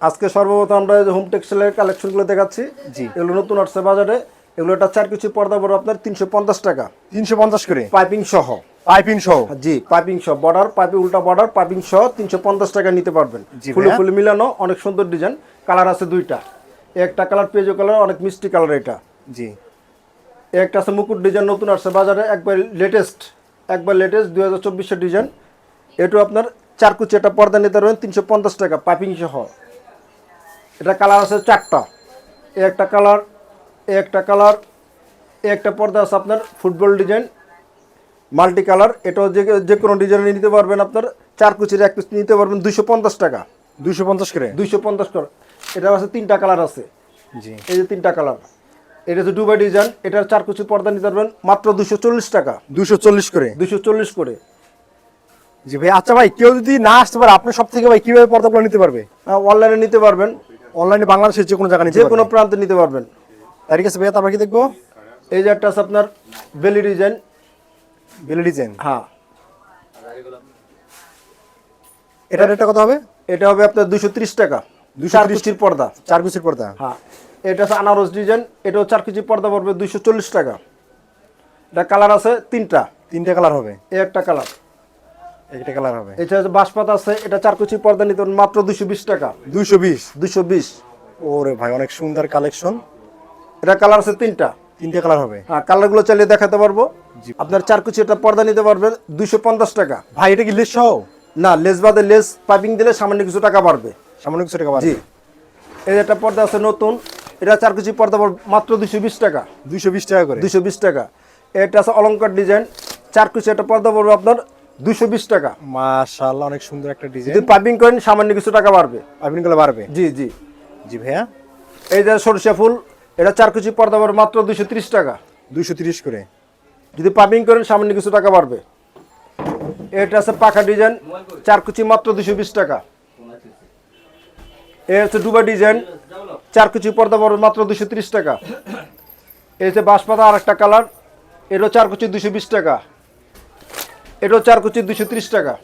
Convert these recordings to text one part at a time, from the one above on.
আজকে সর্বপ্রথম আমরা হোম টেক্সটাইলের কালেকশনগুলো দেখাচ্ছি। জি। এগুলো নতুন আসছে বাজারে। এগুলো একটা চার কিছু পর্দা বড় আপনার তিনশো পঞ্চাশ টাকা। তিনশো পঞ্চাশ করে? পাইপিং সহ। পাইপিং সহ? জি পাইপিং সহ। বর্ডার পাইপিং উল্টা বর্ডার পাইপিং সহ তিনশো পঞ্চাশ টাকা নিতে পারবেন। ফুলে ফুলে মিলানো অনেক সুন্দর ডিজাইন কালার আছে দুইটা। একটা কালার পেজো কালার অনেক মিষ্টি কালার এটা। জি। একটা আছে মুকুট ডিজাইন নতুন আসছে বাজারে। একবার লেটেস্ট একবার লেটেস্ট দুই হাজার চব্বিশের ডিজাইন এটু আপনার চার কুচি একটা পর্দা নিতে পারবেন তিনশো পঞ্চাশ টাকা পাইপিং সহ। এটা কালার আছে চারটা। এ একটা কালার এ একটা কালার এ একটা পর্দা আছে আপনার ফুটবল ডিজাইন মাল্টি কালার। এটাও যে যে কোনো ডিজাইনে নিতে পারবেন আপনার চার কুচির এক পিস নিতে পারবেন দুইশো পঞ্চাশ টাকা। দুশো পঞ্চাশ করে? দুইশো পঞ্চাশ টাকা এটা আছে তিনটা কালার আছে। জি। এই যে তিনটা কালার। এটা হচ্ছে দুবাই ডিজাইন। এটার চার কুচি পর্দা নিতে পারবেন মাত্র দুশো চল্লিশ টাকা। দুশো চল্লিশ করে? দুশো চল্লিশ করে। জি ভাই আচ্ছা ভাই কেউ যদি না আসতে পারে আপনার সব থেকে ভাই কীভাবে পর্দাগুলো নিতে পারবে? অনলাইনে নিতে পারবেন। অনলাইনে বাংলাদেশের যে কোনো জায়গা নিতে যে কোনো প্রান্তে নিতে পারবেন। তার কাছে ভাইয়া তারপর কি দেখব? এই যে একটা আছে আপনার বেলি ডিজাইন বেলি ডিজাইন হ্যাঁ। এটার রেটটা কত হবে? এটা হবে আপনার দুশো ত্রিশ টাকা। 230 চার কুচির পর্দা। চার পিসের পর্দা? হ্যাঁ। এটা আছে আনারস ডিজাইন এটাও চার কুচি পর্দা পড়বে দুশো চল্লিশ টাকা। এটা কালার আছে তিনটা। তিনটে কালার হবে। এই একটা কালার একটা কালার হবে। এটা হচ্ছে বাঁশপাতা আছে এটা চার কুচি পর্দা নিতে মাত্র দুশো বিশ টাকা। দুইশো বিশ? দুশো বিশ। ওরে ভাই অনেক সুন্দর কালেকশন। এটা কালার আছে তিনটা। তিনটে কালার হবে। হ্যাঁ কালারগুলো চালিয়ে দেখাতে পারব। আপনার চার কুচি একটা পর্দা নিতে পারবেন দুইশো পঞ্চাশ টাকা। ভাই এটা কি লেস সহ? না লেস বাদে লেস পাইপিং দিলে সামান্য কিছু টাকা বাড়বে। সামান্য কিছু টাকা জি। এই একটা পর্দা আছে নতুন এটা চার কুচি পর্দা মাত্র দুশো বিশ টাকা। দুইশো বিশ টাকা করে? দুশো বিশ টাকা। এটা আছে অলংকার ডিজাইন চার কুচি একটা পর্দা পড়বে আপনার দুশো বিশ টাকা। মাশাআল্লাহ অনেক সুন্দর একটা ডিজাইন। যদি পাইপিং করেন সামান্য কিছু টাকা বাড়বে। আপনি গুলো বাড়বে? জি জি। জি ভাইয়া। এই যে সরষে ফুল এটা চার কুচি পর্দা পড়বে মাত্র দুশো ত্রিশ টাকা। দুইশো তিরিশ করে। যদি পাইপিং করেন সামান্য কিছু টাকা বাড়বে। এটা আছে পাখা ডিজাইন চার কুচি মাত্র দুশো বিশ টাকা। এ হচ্ছে ডুবা ডিজাইন চার কুচি পর্দা পড়বে মাত্র দুশো ত্রিশ টাকা। এই হচ্ছে বাঁশপাতা আর একটা কালার এটাও চার কুচি দুশো বিশ এটাও চার কুচি দুশো ত্রিশ টাকা।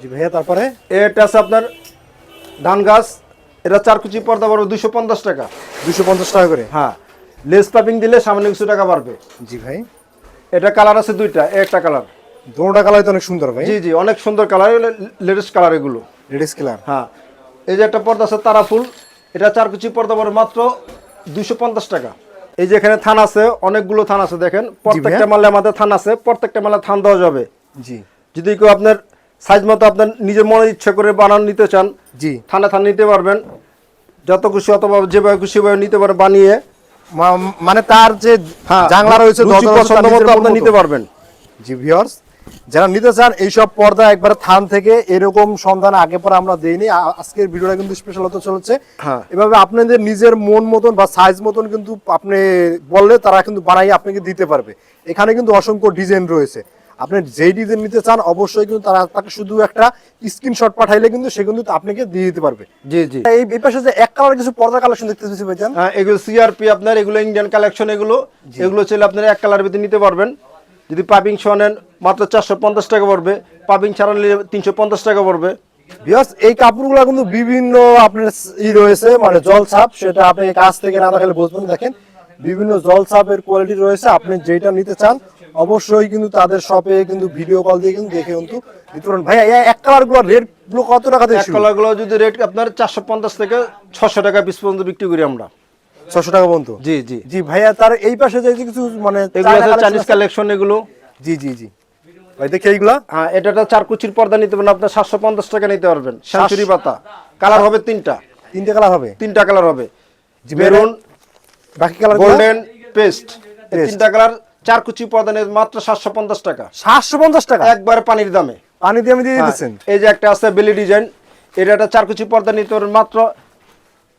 জি ভাইয়া তারপরে? এটা আছে আপনার ধান গাছ এটা চার কুচি পর্দা পড়বে দুশো পঞ্চাশ টাকা। দুশো পঞ্চাশ টাকা করে? হ্যাঁ লেস পাইপিং দিলে সামান্য কিছু টাকা বাড়বে। জি ভাই। এটা কালার আছে দুইটা একটা কালার। দোনোটা কালার তো অনেক সুন্দর ভাই। জি জি অনেক সুন্দর কালার লেটেস্ট কালার এগুলো। লেটেস্ট কালার হ্যাঁ এই যে একটা পর্দা আছে তারা ফুল এটা চার কুচি পর্দা পড়ে মাত্র দুশো পঞ্চাশ টাকা। এই যে এখানে থান আছে অনেকগুলো থান আছে দেখেন। প্রত্যেকটা মালে আমাদের থান আছে প্রত্যেকটা মালে থান দেওয়া যাবে। জি। যদি কেউ আপনার সাইজ মতো আপনার নিজের মনে ইচ্ছা করে বানান নিতে চান জি। থানা থান নিতে পারবেন। যত খুশি অথবা যেভাবে খুশি ভাবে নিতে পারেন বানিয়ে মানে তার যে হ্যাঁ জাংলা রয়েছে পছন্দ মতো আপনি নিতে পারবেন। জি ভিউয়ার্স যারা নিতে চান এইসব পর্দা একবার থান থেকে এরকম সন্ধান আগে পরে আমরা দেইনি। আজকের ভিডিওটা কিন্তু স্পেশাল হতে চলেছে। হ্যাঁ। এভাবে আপনাদের নিজের মন মতন বা সাইজ মতন কিন্তু আপনি বললে তারা কিন্তু বানাই আপনাকে দিতে পারবে। এখানে কিন্তু অসংখ্য ডিজাইন রয়েছে। আপনি যেই ডিজাইন নিতে চান অবশ্যই কিন্তু তারা তাকে শুধু একটা স্ক্রিনশট পাঠাইলে কিন্তু সে কিন্তু আপনাকে দিয়ে দিতে পারবে। জি জি। এই পাশে যে এক কালার কিছু পর্দা কালেকশন দেখতে পেয়েছি ভাইজান। হ্যাঁ এগুলো সিআরপি আপনার এগুলো ইন্ডিয়ান কালেকশন এগুলো। এগুলো চাইলে আপনার এক কালার ভিতরে নিতে পারবেন। যদি পাইপিং সহ নেন মাত্র চারশো পঞ্চাশ টাকা পড়বে। পাইপিং ছাড়া নিলে তিনশো পঞ্চাশ টাকা পড়বে। বিকজ এই কাপড়গুলো কিন্তু বিভিন্ন আপনার ই রয়েছে মানে জল ছাপ সেটা আপনি কাছ থেকে না দেখালে বুঝবেন। দেখেন বিভিন্ন জল ছাপের কোয়ালিটি রয়েছে আপনি যেটা নিতে চান অবশ্যই কিন্তু তাদের শপে কিন্তু ভিডিও কল দিয়ে কিন্তু দেখে কিন্তু ভাইয়া এই এক কালারগুলো রেটগুলো কত টাকা এক কালারগুলো যদি রেট আপনার চারশো পঞ্চাশ থেকে ছশো টাকা পিস পর্যন্ত বিক্রি করি আমরা। ছশো টাকা পর্যন্ত? জি জি। জি ভাইয়া তার এই পাশে যে কিছু মানে চাইনিজ কালেকশন এগুলো। জি জি জি। ভাই দেখি এইগুলা। হ্যাঁ এটা একটা চার কুচির পর্দা নিতে পারেন আপনার সাতশো পঞ্চাশ টাকা নিতে পারবেন শাশুড়ি পাতা। কালার হবে তিনটা। তিনটে কালার হবে? তিনটা কালার হবে। মেরুন বাকি কালার গোল্ডেন পেস্ট তিনটা কালার চার কুচি পর্দা নিয়ে মাত্র সাতশো পঞ্চাশ টাকা। সাতশো পঞ্চাশ টাকা? একবারে পানির দামে। পানি দিয়ে হ্যাঁ, দিচ্ছেন এই যে একটা আছে বেলি ডিজাইন এটা একটা চার কুচি পর্দা নিতে পারেন মাত্র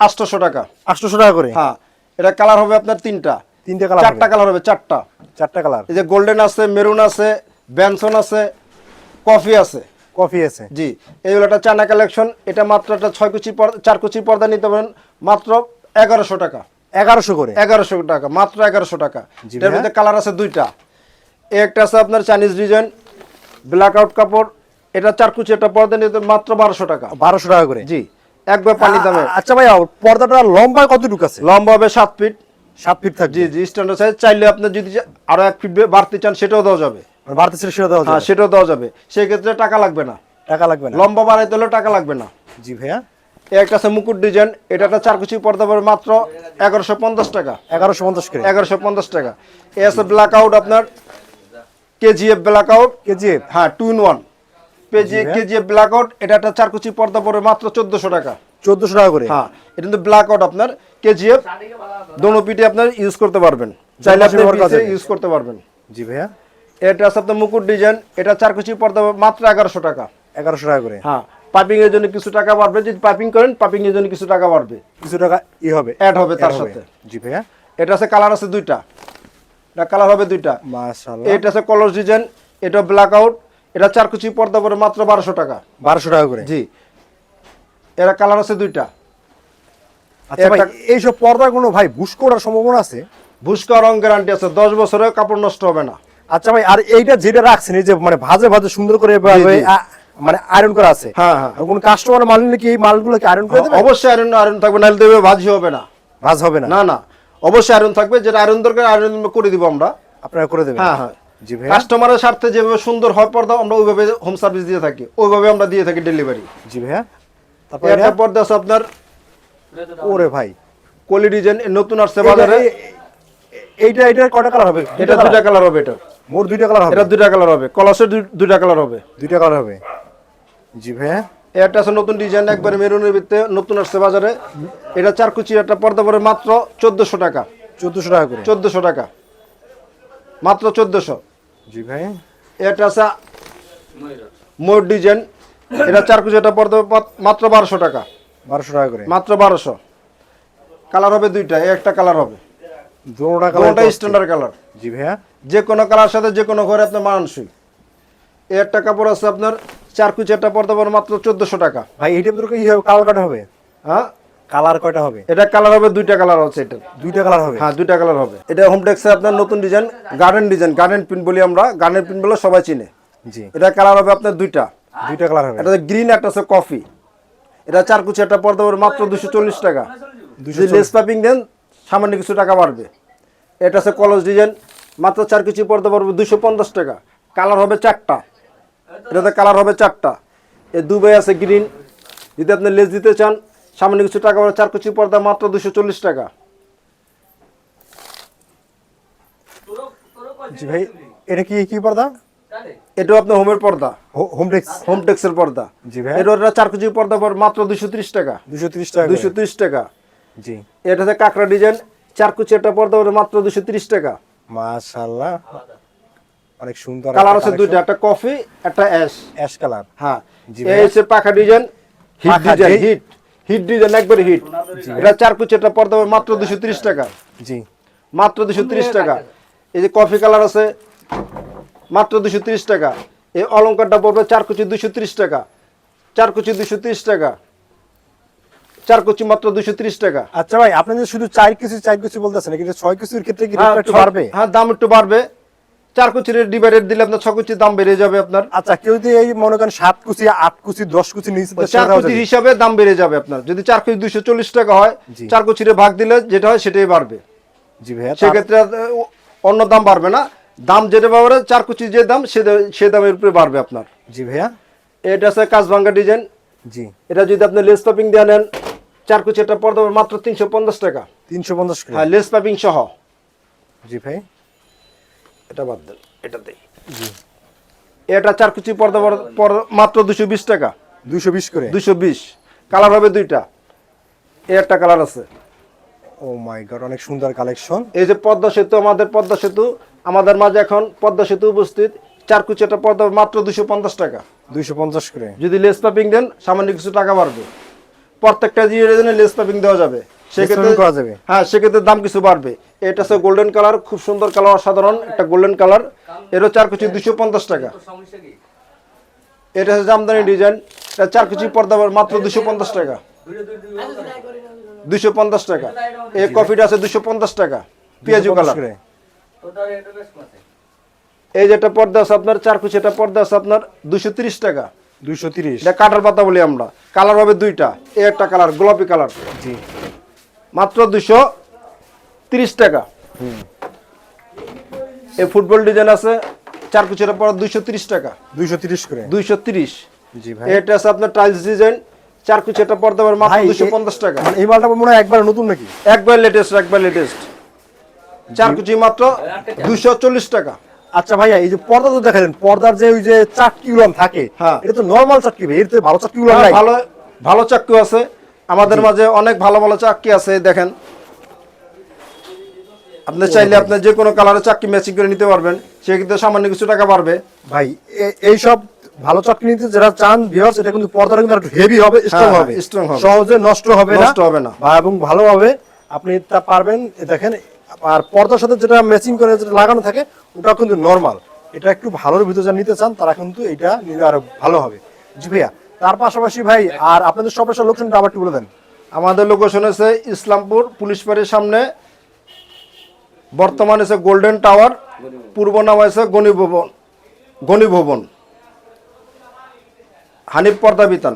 আটশোশো টাকা। আটশোশো টাকা করে? হ্যাঁ এটা কালার হবে আপনার তিনটা। তিনটে কালার চারটা কালার হবে চারটা। চারটা কালার এই যে গোল্ডেন আছে মেরুন আছে ব্যানসন আছে কফি আছে। কফি আছে। জি এইগুলো একটা চায়না কালেকশন এটা মাত্র একটা ছয় কুচি চার কুচি পর্দা নিতে পারেন মাত্র এগারোশো টাকা। এগারোশো করে? এগারোশো টাকা মাত্র এগারোশো টাকা। এটার মধ্যে কালার আছে দুইটা। একটা আছে আপনার চাইনিজ ডিজাইন ব্ল্যাক আউট কাপড় এটা চার কুচি একটা পর্দা নিতে মাত্র বারোশো টাকা। বারোশো টাকা করে? জি। একবার পানি দামে। আচ্ছা ভাই পর্দাটা লম্বা কতটুকু আছে? লম্বা হবে সাত ফিট। সাত ফিট থাকবে। জি জি স্ট্যান্ডার্ড সাইজ চাইলে আপনি যদি আরও এক ফিট বাড়তে চান সেটাও দেওয়া যাবে। মানে বাড়তি ছিল সেটা দেওয়া হ্যাঁ যাবে। সেটাও দেওয়া যাবে। সেই ক্ষেত্রে টাকা লাগবে না। টাকা লাগবে না। লম্বা বাড়াইতে হলে টাকা লাগবে না। জি ভাইয়া। একটা আছে মুকুট ডিজাইন এটা একটা চার কুচি পর্দা পড়বে মাত্র এগারোশো পঞ্চাশ টাকা। এগারোশো পঞ্চাশ এগারোশো পঞ্চাশ টাকা। এ আছে ব্ল্যাক আউট আপনার কেজিএফ ব্ল্যাক আউট কেজি হ্যাঁ টু ইন ওয়ান পেজি। কেজিএফ ব্ল্যাক আউট এটা একটা চার কুচি পর্দা পড়বে মাত্র চোদ্দশো টাকা। চোদ্দশো টাকা করে? হ্যাঁ এটা কিন্তু ব্ল্যাক আউট আপনার কেজিএফ দোনো পিঠে আপনার ইউজ করতে পারবেন। চাইলে আপনি। ইউজ করতে পারবেন। জি ভাইয়া। এটা আছে আপনার মুকুট ডিজাইন এটা চার কুচি পর্দা মাত্র এগারোশো টাকা। এগারোশো টাকা করে? হ্যাঁ পাইপিং এর জন্য কিছু টাকা বাড়বে যদি পাইপিং করেন পাইপিং এর জন্য কিছু টাকা বাড়বে। কিছু টাকা ই হবে অ্যাড হবে তার সাথে। জি ভাইয়া। এটা আছে কালার আছে দুইটা। এটা কালার হবে দুইটা। মাশাআল্লাহ। এটা আছে কলর ডিজাইন এটা ব্ল্যাক আউট এটা চার কুচি পর্দা পরে মাত্র বারোশো টাকা। বারোশো টাকা করে? জি। এরা কালার আছে দুইটা। আচ্ছা ভাই এইসব পর্দা কোনো ভাই বুশ করার সম্ভাবনা আছে? ভুস্কা রং গ্যারান্টি আছে। দশ বছরেও কাপড় নষ্ট হবে না। আচ্ছা ভাই আর এইটা যেটা রাখছেন এই যে মানে ভাজে ভাজে সুন্দর করে মানে আয়রন করা আছে? হ্যাঁ, হ্যাঁ। কোন কাস্টমার মাল নিলে কি এই মালগুলো কি আয়রন করে দেবে অবশ্যই আয়রন আয়রন থাকবে নাহলে দেবে ভাজি হবে না। ভাজ হবে না? না না। অবশ্যই আয়রন থাকবে যেটা আয়রন দরকার আয়রন করে দিব আমরা। আপনারা করে দেবেন? হ্যাঁ হ্যাঁ। কাস্টমারের স্বার্থে যেভাবে সুন্দর হয় পর্দা আমরা ওইভাবে হোম সার্ভিস দিয়ে থাকি ওইভাবে আমরা দিয়ে থাকি ডেলিভারি জি ভাইয়া। তারপর এটা? পর্দা আছে আপনার ওরে ভাই। কোলি ডিজাইন নতুন আসছে বাজারে। এইটা এটা কয়টা কালার হবে? এটা দুইটা কালার হবে এটা। মোট দুইটা কালার হবে? এটা দুইটা কালার হবে। কলাসের দুই- দুইটা কালার হবে। দুইটা কালার হবে। জি ভাইয়া। এটা আছে নতুন ডিজাইন একবারে মেরুনের ভিত্তে নতুন আসছে বাজারে। এটা চার কুচি একটা পর্দা পরে মাত্র চোদ্দশো টাকা। চোদ্দশো টাকা করে। চোদ্দশো টাকা। মাত্র চোদ্দশো। জি ভাই। এটা আছে মোর ডিজাইন। এটা চার কুচি একটা পর্দা মাত্র বারোশো টাকা। বারোশো টাকা করে। মাত্র বারোশো। কালার হবে দুইটা একটা কালার হবে। দুটা কোনটা কালার স্ট্যান্ডার্ড কালার। জি ভাইয়া। যে কোনো কালার সাথে যে কোনো ঘরে আপনার মানানসই। একটা কাপড় আছে আপনার চার কুচি একটা পর্দা পরে মাত্র চোদ্দশো টাকা। ভাই ভিতরে কি হবে কালার কয়টা হবে? হ্যাঁ? কালার কয়টা হবে? এটা কালার হবে দুইটা কালার আছে এটা। দুইটা কালার হবে? হ্যাঁ দুইটা কালার হবে। এটা হোম টেক্সে আপনার নতুন design garden design garden print বলি আমরা। গার্ডেন প্রিন্ট বলে সবাই চিনে। জি। এটা কালার হবে আপনার দুইটা। দুইটা কালার হবে। এটা গ্রিন একটা আছে কফি এটা চার কুচি একটা পর্দা পরে মাত্র দুশো চল্লিশ টাকা। যদি লেস পাইপিং দেন সামান্য কিছু টাকা বাড়বে। এটা আছে কলস ডিজাইন মাত্র চার কুচি পর্দা পড়বে দুশো পঞ্চাশ টাকা। কালার হবে চারটা। এটাতে কালার হবে চারটা। এ দুবাই আছে গ্রিন যদি আপনি লেস দিতে চান সামান্য কিছু টাকা বাড়বে চার কুচি পর্দা মাত্র দুশো চল্লিশ টাকা। জি ভাই এটা কি কি পর্দা? আপনার হোমের পর্দা। হোম টেক্স হোম টেক্সের পর্দা। জি ভাই। এটা চার কুচি পর্দা পর মাত্র দুশো ত্রিশ টাকা। দুশো ত্রিশ টাকা। দুশো ত্রিশ টাকা। জি। এটাতে কাঁকড়া ডিজাইন। চার কুচি একটা পর্দা মাত্র দুশো ত্রিশ টাকা। মাশাআল্লাহ। অনেক সুন্দর কালার আছে দুইটা একটা কফি একটা অ্যাশ অ্যাশ কালার হ্যাঁ। এই হচ্ছে পাখা design. Hit design hit hit design একবারে হিট এটা চার কুচি একটা পর্দা মাত্র দুশো ত্রিশ টাকা। জি। মাত্র দুশো ত্রিশ টাকা। এই যে কফি কালার আছে মাত্র দুশো ত্রিশ টাকা। এই অলঙ্কারটা পড়বে চার কুচি দুশো ত্রিশ টাকা। চার কুচি দুশো ত্রিশ টাকা। চার কুচি মাত্র দুশো ত্রিশ টাকা। আচ্ছা ভাই আপনি শুধু চার কিছু চার কিছু বলতেছেন কিন্তু ছয় কিছুর ক্ষেত্রে কি হ্যাঁ, একটু বাড়বে? হ্যাঁ দাম একটু বাড়বে। চার কুচির ডিভাইডেড দিলে আপনার ছ কুচির দাম বেড়ে যাবে আপনার। আচ্ছা কেউ যদি এই মনে করেন সাত কুচি আট কুচি দশ কুচি নিচে চার কুচির হিসাবে দাম বেড়ে যাবে আপনার। যদি চার কুচি দুইশো চল্লিশ টাকা হয় চার কুচিরে ভাগ দিলে যেটা হয় সেটাই বাড়বে। জি ভাইয়া সেক্ষেত্রে অন্য দাম বাড়বে না। দাম যেটা বাড়বে চার কুচি যে দাম সে সে দামের উপরে বাড়বে আপনার। জি ভাইয়া। এটা আছে কাজভাঙ্গা ডিজাইন। জি। এটা যদি আপনি লেস পাইপিং দিয়ে নেন চার কুচি একটা পারবে মাত্র তিনশো পঞ্চাশ টাকা। তিনশো পঞ্চাশ হ্যাঁ লেস পাইপিং সহ। জি ভাই। এটা বাদ দেন এটা দেই। এটা চার কুচি পর্দা পর মাত্র দুশো বিশ টাকা। দুইশো বিশ করে? দুশো বিশ। কালার হবে দুইটা। এই একটা কালার আছে। ও মাই গড অনেক সুন্দর কালেকশন। এই যে পদ্মা সেতু আমাদের পদ্মা সেতু আমাদের মাঝে এখন পদ্মা সেতু উপস্থিত। চার কুচি একটা পর্দা মাত্র দুশো পঞ্চাশ টাকা। দুইশো পঞ্চাশ করে? যদি লেস পাইপিং দেন সামান্য কিছু টাকা বাড়বে। প্রত্যেকটা জিনিসের জন্য লেস পাইপিং দেওয়া যাবে। সেক্ষেত্রে? হ্যাঁ সেক্ষেত্রে দাম কিছু বাড়বে। এটা হচ্ছে গোল্ডেন কালার খুব সুন্দর কালার অসাধারণ একটা গোল্ডেন কালার এরও চার কুচি দুশো পঞ্চাশ টাকা। এটা হচ্ছে জামদানি ডিজাইন এটা চার কুচি পর্দা মাত্র দুশো পঞ্চাশ টাকা। দুশো পঞ্চাশ টাকা। এই কফিটা আছে দুশো পঞ্চাশ টাকা। পেঁয়াজু 250 কালার। এই যেটা পর্দা আছে আপনার চার কুচি এটা পর্দা আছে আপনার দুশো তিরিশ টাকা। দুইশো তিরিশ। এটা কাটার পাতা বলি আমরা। কালার হবে দুইটা। এ একটা কালার গোলাপি কালার জি। মাত্র দুশো তিরিশ টাকা। এই ফুটবল ডিজাইন আছে চার কুচির পর দুইশো তিরিশ টাকা। দুইশো তিরিশ করে? দুইশো তিরিশ। জি ভাই। এটা আছে আপনার টাইলস ডিজাইন চার কুচি পর্দা মাত্র দুশো পঞ্চাশ টাকা। মানে এই মালটা মনে হয় একবার নতুন নাকি? একবার লেটেস্ট একবার লেটেস্ট চার কুচি মাত্র দুশো চল্লিশ টাকা। আচ্ছা ভাইয়া এই যে পর্দা তো দেখালেন পর্দার যে ওই যে চাটকি থাকে হ্যাঁ। এটা তো নর্মাল চাটকি ভাই এর তো ভালো চাটকি গুলো হ্যাঁ, ভালো ভালো চাক্কু আছে। আমাদের মাঝে অনেক ভালো ভালো চাক্কি আছে দেখেন। আপনি চাইলে আপনি যে কোনো কালারের চাক্কি ম্যাচিং করে নিতে পারবেন সেক্ষেত্রে সামান্য কিছু টাকা বাড়বে। ভাই এই সব ভালো চাটকি নিতে যারা চান ভিউয়ার্স এটা কিন্তু পর্দাটা কিন্তু একটু হেভি হবে স্ট্রং হ্যাঁ, হবে। strong হবে। সহজে নষ্ট হবে না। নষ্ট হবে না। বা এবং ভালো হবে আপনি তা পারবেন দেখেন আর পর্দার সাথে যেটা ম্যাচিং করে যেটা লাগানো থাকে ওটা কিন্তু নরমাল এটা একটু ভালোর ভিতরে যারা নিতে চান তারা কিন্তু এটা নিলে আরও ভালো হবে। জি ভাইয়া তার পাশাপাশি ভাই, আর আপনাদের সবার লোকেশনটা আবার একটু বলে দেন। আমাদের লোকেশন আছে ইসলামপুর পুলিশ বাড়ির সামনে। বর্তমান আছে গোল্ডেন টাওয়ার পূর্ব নাম আছে গণিভবন ভবন, গণি ভবন। হানিফ পর্দা বিতান।